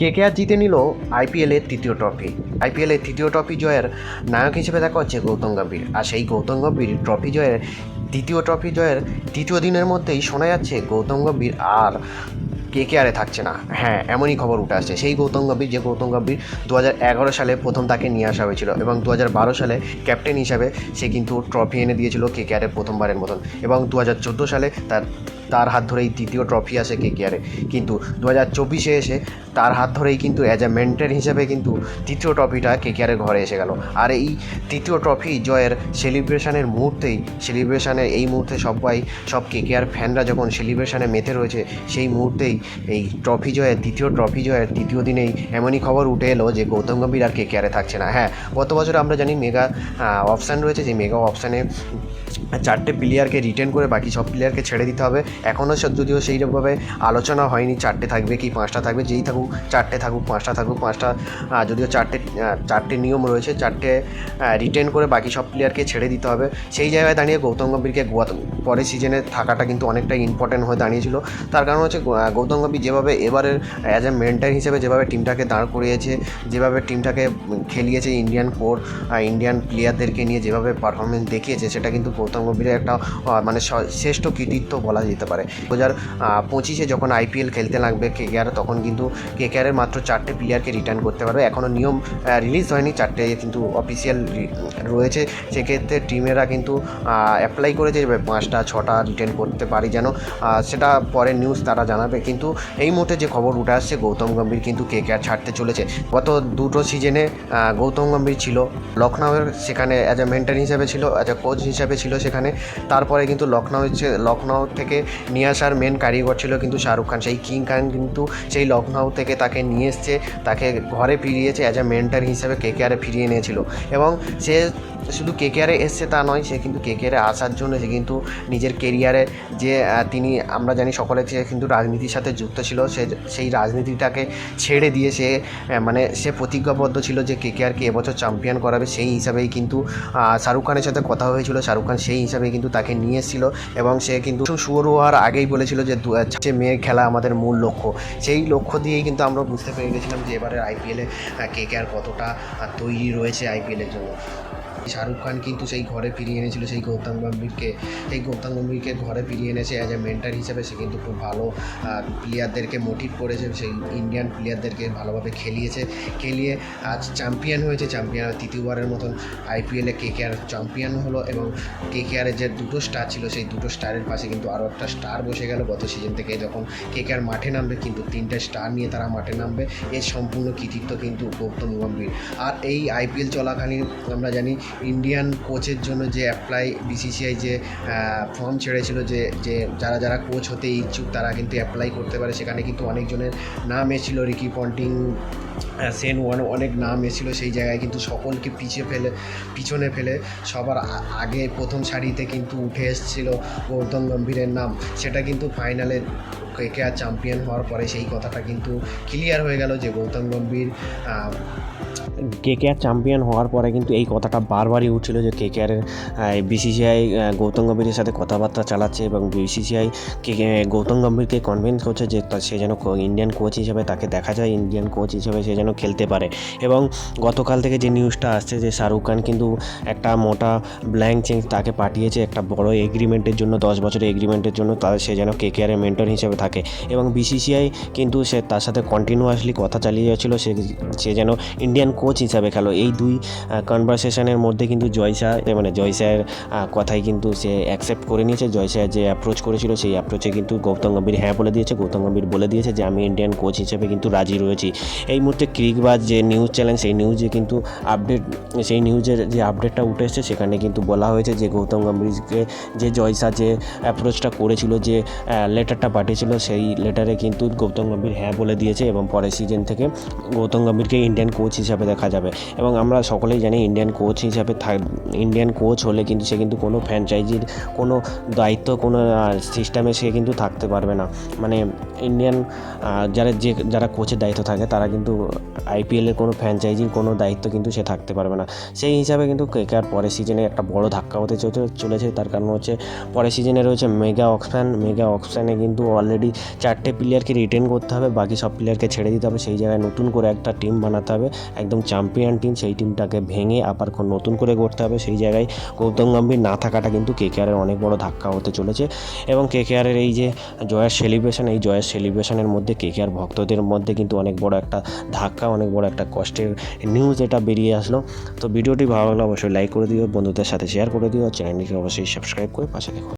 KKR জিতে নিল আইপিএলের তৃতীয় ট্রফি। আইপিএলের তৃতীয় ট্রফি জয়ের নায়ক হিসেবে দেখা হচ্ছে গৌতম গম্ভীর। আর সেই গৌতম গম্ভীর ট্রফি জয়ের দ্বিতীয় ট্রফি জয়ের তৃতীয় দিনের মধ্যেই শোনা যাচ্ছে গৌতম গম্ভীর আর কেকেআরে থাকছে না। হ্যাঁ এমনই খবর উঠে আসছে। সেই গৌতম গম্ভীর যে গৌতম গম্ভীর দু এগারো সালে প্রথম তাকে নিয়ে আসা হয়েছিল এবং দু বারো সালে ক্যাপ্টেন হিসাবে সে কিন্তু ট্রফি এনে দিয়েছিল কেকেআরের প্রথমবারের মতন এবং দু হাজার চোদ্দ সালে তার তার হাত ধরেই তৃতীয় ট্রফি আসে কেকেআরে কিন্তু দু হাজার চব্বিশে এসে তার হাত ধরেই কিন্তু অ্যাজ এ মেন্টেন হিসেবে কিন্তু তৃতীয় ট্রফিটা কেকেআরের ঘরে এসে গেল। আর এই তৃতীয় ট্রফি জয়ের সেলিব্রেশনের মুহূর্তেই সেলিব্রেশনের এই মুহূর্তে সবাই, সব কেকেআর ফ্যানরা যখন সেলিব্রেশনে মেতে রয়েছে, সেই মুহূর্তেই এই ট্রফি জয়ের, দ্বিতীয় ট্রফি জয়ের দ্বিতীয় দিনেই এমনই খবর উঠে এলো যে গৌতম গম্ভীর আর কেকেআরে থাকছে না। হ্যাঁ গত বছর আমরা জানি মেগা অপশান রয়েছে যে মেগা অপশানে চারটে প্লেয়ারকে রিটেন করে বাকি সব প্লেয়ারকে ছেড়ে দিতে হবে। এখনও যদিও সেইরকমভাবে আলোচনা হয়নি, চারটে থাকবে কি পাঁচটা থাকবে, যেই থাকুক, চারটে থাকুক, পাঁচটা থাকুক, পাঁচটা যদিও চারটে চারটে নিয়ম রয়েছে, চারটে রিটেন করে বাকি সব প্লেয়ারকে ছেড়ে দিতে হবে। সেই জায়গায় দাঁড়িয়ে গৌতম গম্ভীরকে গোয়া- পরের সিজনে থাকাটা কিন্তু অনেকটাই ইম্পর্টেন্ট হয়ে দাঁড়িয়েছিল। তার কারণ হচ্ছে গৌতম গম্ভীর যেভাবে এবারের অ্যাজ এ মেন্টার হিসেবে যেভাবে টিমটাকে দাঁড় করিয়েছে, যেভাবে টিমটাকে খেলিয়েছে ইন্ডিয়ান কোর ইন্ডিয়ান প্লেয়ারদেরকে নিয়ে যেভাবে পারফরমেন্স দেখিয়েছে, সেটা কিন্তু গৌতম গম্ভীরের একটা মানে শ্রেষ্ঠ কৃতিত্ব বলা যেতে পারে। দু হাজার পঁচিশে যখন আইপিএল খেলতে লাগবে কেকেআর তখন কিন্তু কেকেআরের মাত্র চারটে প্লেয়ারকে রিটার্ন করতে পারবে। এখনও নিয়ম রিলিজ হয়নি, চারটে কিন্তু অফিসিয়াল রয়েছে। সেক্ষেত্রে টিমেরা কিন্তু অ্যাপ্লাই করেছে পাঁচটা, ছটা রিটার্ন করতে পারি যেন সেটা পরে নিউজ তারা জানাবে। কিন্তু এই মুহূর্তে যে খবর উঠে আসছে, গৌতম গম্ভীর কিন্তু কেকেআর ছাড়তে চলেছে। গত দুটো সিজনে গৌতম গম্ভীর ছিল, লখনউয়ের সেখানে অ্যাজ এ মেন্টার হিসেবে ছিল অ্যাজ এ কোচ হিসেবে ছিল সেখানে। তারপরে কিন্তু লখনউ লখনউ থেকে নিয়ে আসার মেন কারিগর ছিল কিন্তু শাহরুখ খান। সেই কিং খান কিন্তু সেই লখনউ থেকে তাকে নিয়ে এসছে, তাকে ঘরে ফিরিয়েছে অ্যাজ এ মেন্টার হিসেবে কেকেআরে ফিরিয়ে নিয়েছিল এবং সে শুধু কে কেকেআরে এসছে তা নয়, সে কিন্তু কে কেকেআরে আসার জন্য সে কিন্তু নিজের কেরিয়ারে যে তিনি আমরা জানি সকলে সে কিন্তু রাজনীতির সাথে যুক্ত ছিল, সে সেই রাজনীতিটাকে ছেড়ে দিয়ে সে মানে সে প্রতিজ্ঞাবদ্ধ ছিল যে কে কেকেআরকে এবছর চ্যাম্পিয়ন করাবে। সেই হিসাবেই কিন্তু শাহরুখ খানের সাথে কথা হয়েছিল। শাহরুখ খান সেই হিসাবে কিন্তু তাকে নিয়ে এসেছিল এবং সে কিন্তু শুরু হওয়ার আগেই বলেছিল যে যে মেয়ের খেলা আমাদের মূল লক্ষ্য। সেই লক্ষ্য দিয়েই কিন্তু আমরা বুঝতে পেরে গেছিলাম যে এবারে আইপিএলে কে কে আর কতটা তৈরি রয়েছে আইপিএলের জন্য। শাহরুখ খান কিন্তু সেই ঘরে ফিরিয়ে এনেছিল, সেই গৌতম গম্ভীরকে। সেই গৌতম গম্ভীরকে ঘরে ফিরিয়ে এনেছে অ্যাজ এ মেন্টার হিসেবে। সে কিন্তু খুব ভালো প্লেয়ারদেরকে মোটিভ করেছে। সেই ইন্ডিয়ান প্লেয়ারদেরকে ভালোভাবে খেলিয়েছে। খেলিয়ে আজ চ্যাম্পিয়ন হয়েছে। চ্যাম্পিয়ন তৃতীয়বারের মতন আইপিএলে কে কে আর চ্যাম্পিয়ন হলো এবং কে কে আরের যে দুটো স্টার ছিল, সেই দুটো স্টারের পাশে কিন্তু আরও একটা স্টার বসে গেল। গত সিজন থেকে যখন কে কে আর মাঠে নামবে, কিন্তু তিনটে স্টার নিয়ে তারা মাঠে নামবে, এর সম্পূর্ণ কৃতিত্ব কিন্তু গৌতম গম্ভীর। আর এই আইপিএল চলাকালীন আমরা জানি ইন্ডিয়ান কোচের জন্য যে অ্যাপ্লাই বিসিসিআই যে ফর্ম ছেড়েছিল যে যে যারা যারা কোচ হতে ইচ্ছুক তারা কিন্তু অ্যাপ্লাই করতে পারে। সেখানে কিন্তু অনেকজনের নাম এসেছিল। রিকি পন্টিং সেন ওয়ান অনেক নাম এসেছিল। সেই জায়গায় কিন্তু সকলকে পিছিয়ে ফেলে, পিছনে ফেলে সবার আগে প্রথম সারিতে কিন্তু উঠে এসেছিল গৌতম গম্ভীরের নাম। সেটা কিন্তু ফাইনালে কে আর চ্যাম্পিয়ন হওয়ার পরে সেই কথাটা কিন্তু ক্লিয়ার হয়ে গেল যে গৌতম গম্ভীর আহ, কেকেআর চ্যাম্পিয়ন হওয়ার পরে কিন্তু এই কথাটা বারবারই উঠছিল যে কেকেআরের বিসিসিআই গৌতম গম্ভীরের সাথে কথাবার্তা চালাচ্ছে এবং বিসিসিআই কে গৌতম গম্ভীরকে কনভিন্স করছে যে সে যেন ইন্ডিয়ান কোচ হিসেবে তাকে দেখা যায় ইন্ডিয়ান কোচ হিসেবে সে যেন খেলতে পারে। এবং গতকাল থেকে যে নিউজটা আসছে যে শাহরুখ খান কিন্তু একটা মোটা ব্ল্যাঙ্ক চেঞ্জ তাকে পাঠিয়েছে একটা বড় এগ্রিমেন্টের জন্য দশ বছরের এগ্রিমেন্টের জন্য তা সে যেন কে কে কেকেআরের মেন্টর হিসেবে থাকে এবং বিসিসিআই কিন্তু সে তার সাথে কন্টিনিউয়াসলি কথা চালিয়ে যাচ্ছিল। সে সে যেন ইন্ডিয়ান কোচ হিসাবে খেলো। এই দুই কনভারসেশনের মধ্যে কিন্তু জয়সা মানে জয় শাহের কথাই কিন্তু সে অ্যাকসেপ্ট করে নিয়েছে। জয় শাহ যে অ্যাপ্রোচ করেছিল, সেই অ্যাপ্রোচে কিন্তু গৌতম গম্ভীর হ্যাঁ বলে দিয়েছে। গৌতম গম্ভীর বলে দিয়েছে যে, আমি ইন্ডিয়ান কোচ হিসেবে কিন্তু রাজি রয়েছি। এই মুহূর্তে ক্রিকবাজ যে নিউজ চ্যানেল সেই নিউজে কিন্তু আপডেট সেই নিউজের যে আপডেটটা উঠে এসেছে, সেখানে কিন্তু বলা হয়েছে যে, গৌতম গম্ভীরকে যে জয়সা যে অ্যাপ্রোচটা করেছিল, যে লেটারটা পাঠিয়েছিল সেই লেটারে কিন্তু গৌতম গম্ভীর হ্যাঁ বলে দিয়েছে এবং পরের সিজন থেকে গৌতম গম্ভীরকে ইন্ডিয়ান কোচ হিসাবে দেখা যাবে। এবং আমরা সকলেই জানি ইন্ডিয়ান কোচ হিসাবে থাক ইন্ডিয়ান কোচ হলে কিন্তু সে কিন্তু কোনো ফ্র্যাঞ্চাইজির কোনো দায়িত্ব, কোনো সিস্টেমে সে কিন্তু থাকতে পারবে না। মানে ইন্ডিয়ান যারা যে, যারা কোচের দায়িত্ব থাকে, তারা কিন্তু আইপিএলের কোনো ফ্র্যাঞ্চাইজির কোনো দায়িত্ব কিন্তু সে থাকতে পারবে না। সেই হিসাবে কিন্তু কেকার পরের সিজনে একটা বড় ধাক্কা হতে চলে- চলেছে। তার কারণ হচ্ছে পরের সিজনে রয়েছে মেগা অকশান মেগা অকশানে কিন্তু অলরেডি অলরেডি চারটে প্লেয়ারকে রিটেন করতে হবে, বাকি সব প্লেয়ারকে ছেড়ে দিতে হবে। সেই জায়গায় নতুন করে একটা টিম বানাতে হবে, একদম চ্যাম্পিয়ন টিম সেই টিমটাকে ভেঙে আবার নতুন করে করতে হবে। সেই জায়গায় গৌতম গম্ভীর না থাকাটা কিন্তু কেকেআরের অনেক বড় ধাক্কা হতে চলেছে। এবং কেকেআরের এই যে জয়ের সেলিব্রেশন এই জয়ের সেলিব্রেশনের মধ্যে কেকেআর ভক্তদের মধ্যে কিন্তু অনেক বড় একটা ধাক্কা, অনেক বড় একটা কষ্টের নিউজ এটা বেরিয়ে আসলো। তো ভিডিওটি ভালো লাগলে অবশ্যই লাইক করে দিও, বন্ধুদের সাথে শেয়ার করে দিও। চ্যানেলটিকে অবশ্যই সাবস্ক্রাইব করে পাশে দেখো